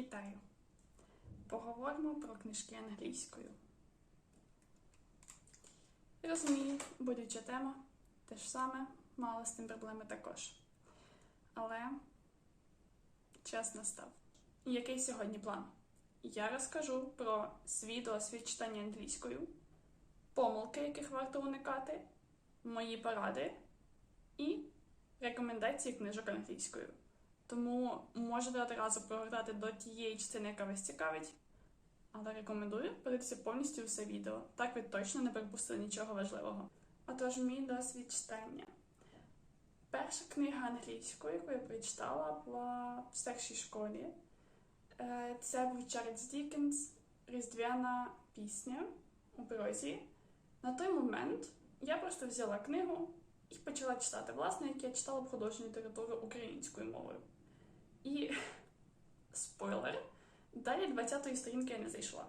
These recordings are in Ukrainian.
Вітаю! Поговоримо про книжки англійською. Розумію, болюча тема, те ж саме, мала з тим проблеми також. Але час настав. Який сьогодні план? Я розкажу про свій досвід читання англійською, помилки, яких варто уникати, мої поради і рекомендації книжок англійською. Тому можете одразу прогортати до тієї частини, яка вас цікавить. Але рекомендую подивитися повністю все відео. Так ви точно не пропустили нічого важливого. Отож, мій досвід читання. Перша книга англійською, яку я прочитала, була в старшій школі. Е, Це був Чарльз Дікенс, Різдвяна пісня у прозі. На той момент я просто взяла книгу і почала читати, власне, як я читала художню літературу українською мовою. І спойлер, далі 20-ї сторінки я не зайшла.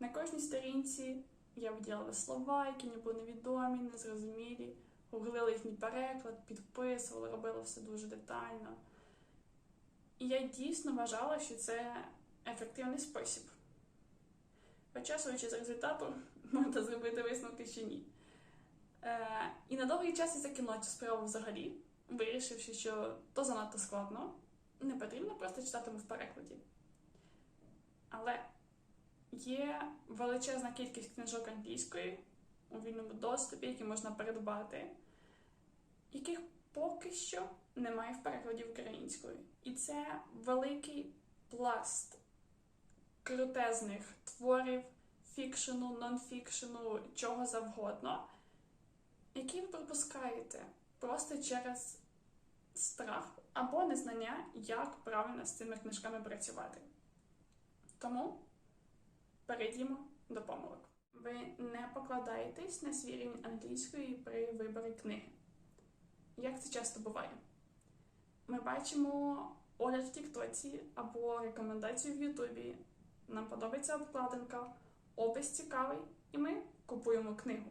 На кожній сторінці я виділяла слова, які мені були невідомі, незрозумілі, гуглила їхній переклад, підписувала, робила все дуже детально. І я дійсно вважала, що це ефективний спосіб. Хоча, з результату, можна зробити висновки, що ні. Е, і на довгий час я закинула цю справу взагалі, вирішивши, що то занадто складно, не потрібно просто читатиму в перекладі. Але є величезна кількість книжок англійської у вільному доступі, які можна придбати, яких поки що немає в перекладі українською. І це великий пласт крутезних творів, фікшену, нонфікшену, чого завгодно, які ви пропускаєте просто через страх або незнання, як правильно з цими книжками працювати. Тому перейдімо до помилок. Ви не покладаєтесь на свій рівень англійської при виборі книги. Як це часто буває? Ми бачимо огляд в Тіктоці або рекомендацію в Ютубі. Нам подобається обкладинка, опис цікавий, і ми купуємо книгу.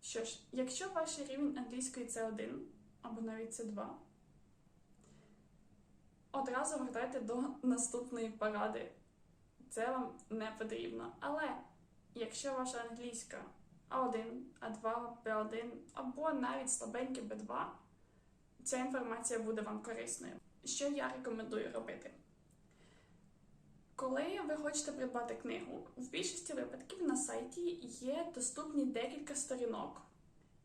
Що ж, якщо ваш рівень англійської це 1 або навіть це 2, одразу гортайте до наступної поради. Це вам не потрібно. Але якщо ваша англійська А1, А2, Б1 або навіть слабеньке Б2, ця інформація буде вам корисною. Що я рекомендую робити? Коли ви хочете придбати книгу, в більшості випадків на сайті є доступні декілька сторінок,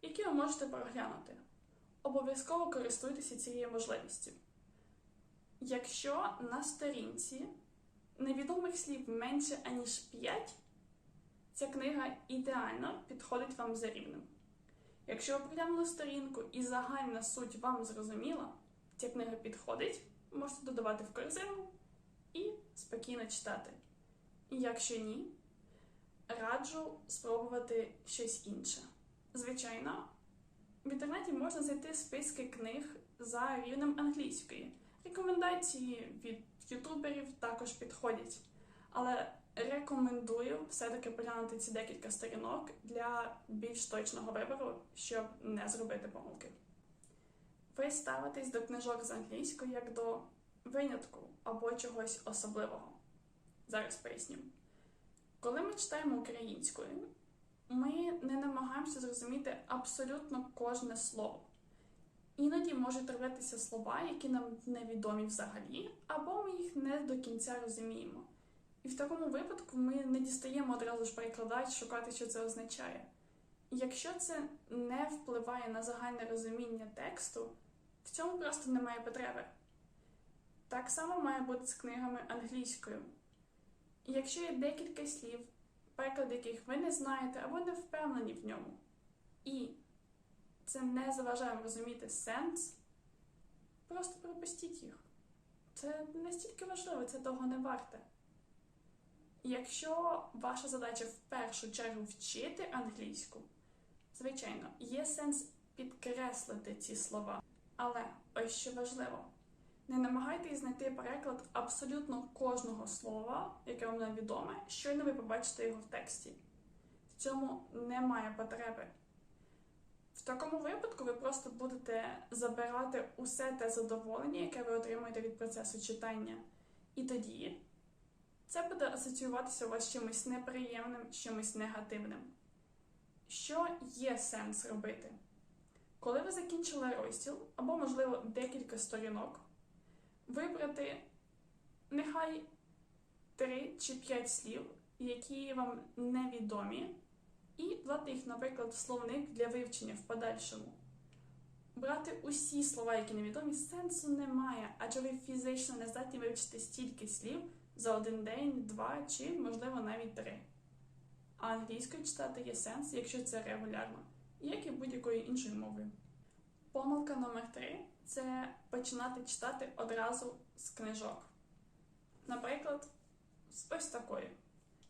які ви можете проглянути. Обов'язково користуйтеся цією можливістю. Якщо на сторінці невідомих слів менше аніж 5, ця книга ідеально підходить вам за рівнем. Якщо ви приглянули сторінку і загальна суть вам зрозуміла, ця книга підходить, можете додавати в корзину і спокійно читати. Якщо ні, раджу спробувати щось інше. Звичайно, в інтернеті можна знайти списки книг за рівнем англійської. Рекомендації від ютуберів також підходять. Але рекомендую все-таки поглянути ці декілька сторінок для більш точного вибору, щоб не зробити помилки. Ви ставитесь до книжок з англійської як до винятку або чогось особливого. Зараз поясню. Коли ми читаємо українською, ми не намагаємося зрозуміти абсолютно кожне слово. Іноді можуть траплятися слова, які нам невідомі взагалі, або ми їх не до кінця розуміємо. І в такому випадку ми не дістаємо одразу ж перекладач, шукати, що це означає. Якщо це не впливає на загальне розуміння тексту, в цьому просто немає потреби. Так само має бути з книгами англійською. Якщо є декілька слів, переклад яких ви не знаєте або не впевнені в ньому, і це не заважає розуміти сенс, просто пропустіть їх. Це настільки важливо, це того не варте. Якщо ваша задача в першу чергу вчити англійську, звичайно, є сенс підкреслити ці слова. Але ось що важливо. Не намагайтесь знайти переклад абсолютно кожного слова, яке вам невідоме, щойно ви побачите його в тексті. В цьому немає потреби. В такому випадку ви просто будете забирати усе те задоволення, яке ви отримуєте від процесу читання. І тоді це буде асоціюватися у вас з чимось неприємним, з чимось негативним. Що є сенс робити? Коли ви закінчили розділ, або, можливо, декілька сторінок, вибрати нехай 3 чи 5 слів, які вам невідомі, і дати їх, наприклад, в словник для вивчення в подальшому. Брати усі слова, які невідомі, сенсу немає, адже ви фізично не здатні вивчити стільки слів за один день, два чи, можливо, навіть три. А англійською читати є сенс, якщо це регулярно, як і будь-якою іншою мовою. Помилка номер три це починати читати одразу з книжок. Наприклад, з ось такої.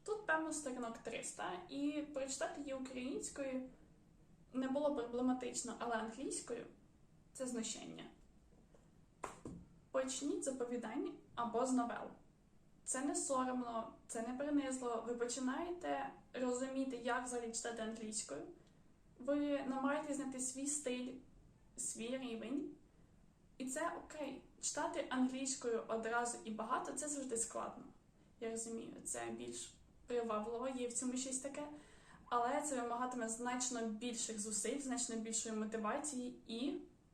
Тут, певно, сторінок 300, і прочитати її українською не було проблематично, але англійською це знущання. Почніть з оповідань або з новел. Це не соромно, це не принизливо. Ви починаєте розуміти, як взагалі читати англійською. Ви намагаєтесь знайти свій стиль, свій рівень. І це окей. Читати англійською одразу і багато це завжди складно. Я розумію, це більш привабливо, є в цьому щось таке, але це вимагатиме значно більших зусиль, значно більшої мотивації і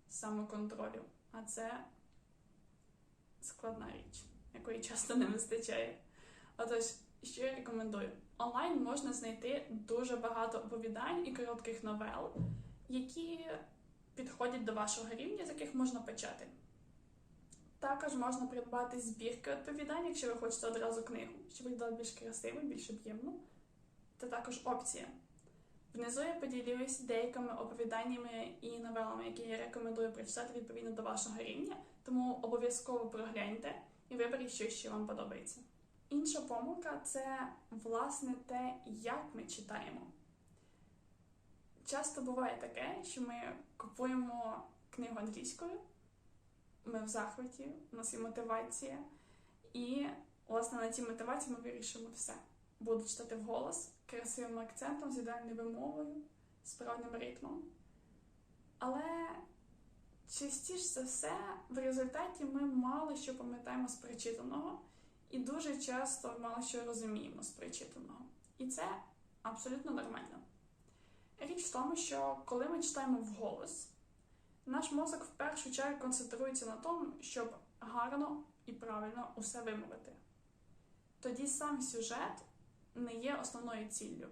самоконтролю. А це складна річ, якої часто не вистачає. Отож, що я рекомендую? Онлайн можна знайти дуже багато оповідань і коротких новел, які підходять до вашого рівня, з яких можна почати. Також можна придбати збірки оповідань, якщо ви хочете одразу книгу, щоб виглядала більш красиво, більш об'ємно. Це також опція. Внизу я поділюсь деякими оповіданнями і новелами, які я рекомендую прочитати відповідно до вашого рівня, тому обов'язково прогляньте і виберіть що вам подобається. Інша помилка це власне те, як ми читаємо. Часто буває таке, що ми купуємо книгу англійською, ми в захваті, у нас є мотивація, і, власне, на цій мотивації ми вирішимо все. Буду читати вголос, красивим акцентом, з ідеальною вимовою, з правильним ритмом. Але частіше за все, в результаті ми мало що пам'ятаємо з прочитаного, і дуже часто мало що розуміємо з прочитаного. І це абсолютно нормально. Річ в тому, що коли ми читаємо вголос, наш мозок в першу чергу концентрується на тому, щоб гарно і правильно усе вимовити. Тоді сам сюжет не є основною ціллю.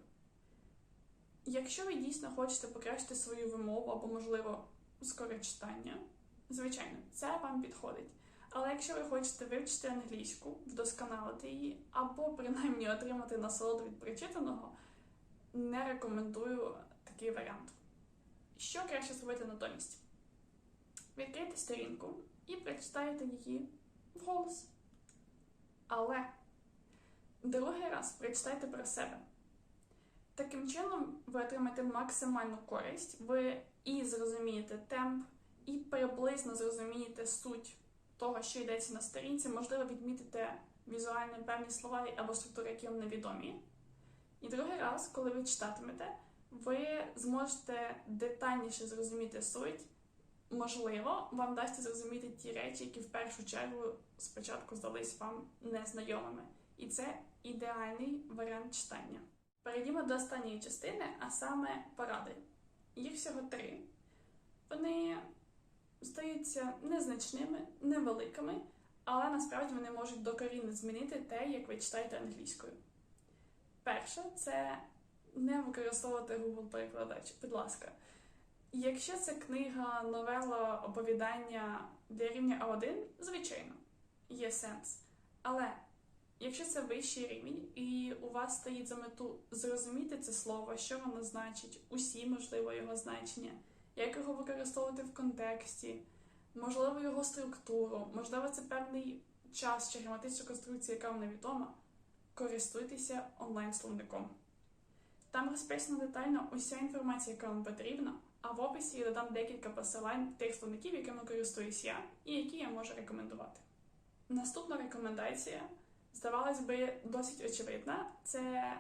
Якщо ви дійсно хочете покращити свою вимову або, можливо, скоре читання, звичайно, це вам підходить. Але якщо ви хочете вивчити англійську, вдосконалити її, або принаймні отримати насолоду від прочитаного, не рекомендую такий варіант. Що краще зробити натомість? Відкрийте сторінку і прочитайте її вголос. Але другий раз прочитайте про себе. Таким чином, ви отримаєте максимальну користь, ви і зрозумієте темп, і приблизно зрозумієте суть того, що йдеться на сторінці, можливо, відмітите візуально певні слова або структури, які вам невідомі. І другий раз, коли ви читатимете, ви зможете детальніше зрозуміти суть. Можливо, вам вдасться зрозуміти ті речі, які в першу чергу спочатку здались вам незнайомими. І це ідеальний варіант читання. Перейдімо до останньої частини, а саме поради. Їх всього три. Вони здаються незначними, невеликими, але насправді вони можуть докорінно змінити те, як ви читаєте англійською. Перше, це не використовувати Google перекладач, будь ласка. Якщо це книга, новела, оповідання для рівня А1, звичайно, є сенс. Але якщо це вищий рівень, і у вас стоїть за мету зрозуміти це слово, що воно значить, усі, можливо, його значення, як його використовувати в контексті, можливо, його структуру, можливо, це певний час чи граматична конструкція, яка вам невідома, користуйтеся онлайн-словником. Там розписано детально уся інформація, яка вам потрібна, а в описі я додам декілька посилань тих словників, якими користуюсь я, і які я можу рекомендувати. Наступна рекомендація, здавалось би, досить очевидна, це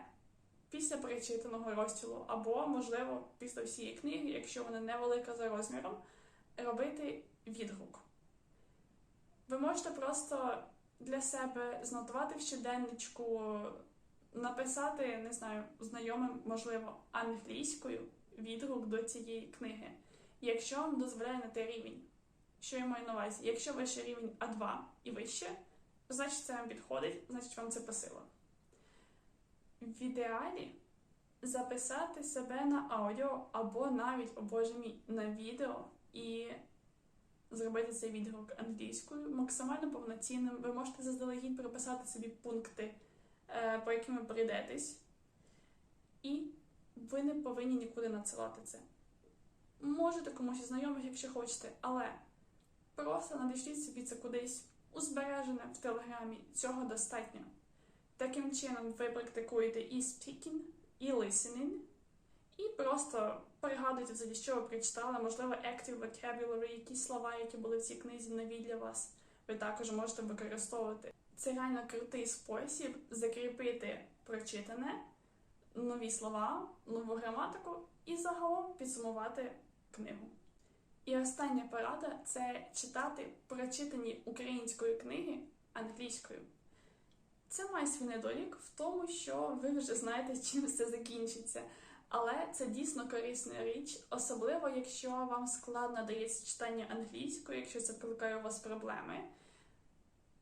після перечитаного розділу, або, можливо, після всієї книги, якщо вона невелика за розміром, робити відгук. Ви можете просто для себе знотувати в щоденничку, написати, не знаю, знайомим, можливо, англійською відгук до цієї книги, якщо вам дозволяє на те рівень. Що я маю на увазі? Якщо ваш рівень А2 і вище, значить це вам підходить, значить вам це по силам. В ідеалі записати себе на аудіо або навіть, о боже мій, на відео і зробити цей відгук англійською максимально повноцінним. Ви можете заздалегідь прописати собі пункти, по яким ви прийдетесь, і ви не повинні нікуди надсилати це. Можете комусь із знайомих, якщо хочете, але просто надішліть собі це кудись у збережене в телеграмі. Цього достатньо. Таким чином ви практикуєте і speaking, і listening, і просто пригадуйте взагалі, що ви прочитали, можливо, active vocabulary, якісь слова, які були в цій книзі нові для вас, ви також можете використовувати. Це реально крутий спосіб закріпити прочитане, нові слова, нову граматику і загалом підсумувати книгу. І остання порада це читати прочитані української книги англійською. Це має свій недолік в тому, що ви вже знаєте, чим все закінчиться. Але це дійсно корисна річ, особливо якщо вам складно дається читання англійською, якщо це викликає у вас проблеми.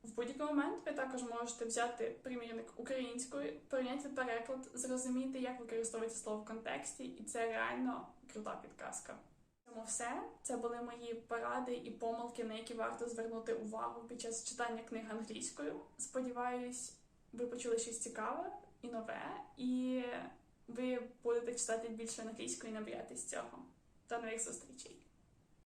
В будь-який момент ви також можете взяти примірник українською, прийняти переклад, зрозуміти, як використовується слово в контексті, і це реально крута підказка. Тому все. Це були мої поради і помилки, на які варто звернути увагу під час читання книг англійською. Сподіваюсь, ви почули щось цікаве і нове, і ви будете читати більше англійською і набиратись цього. До нових зустрічей!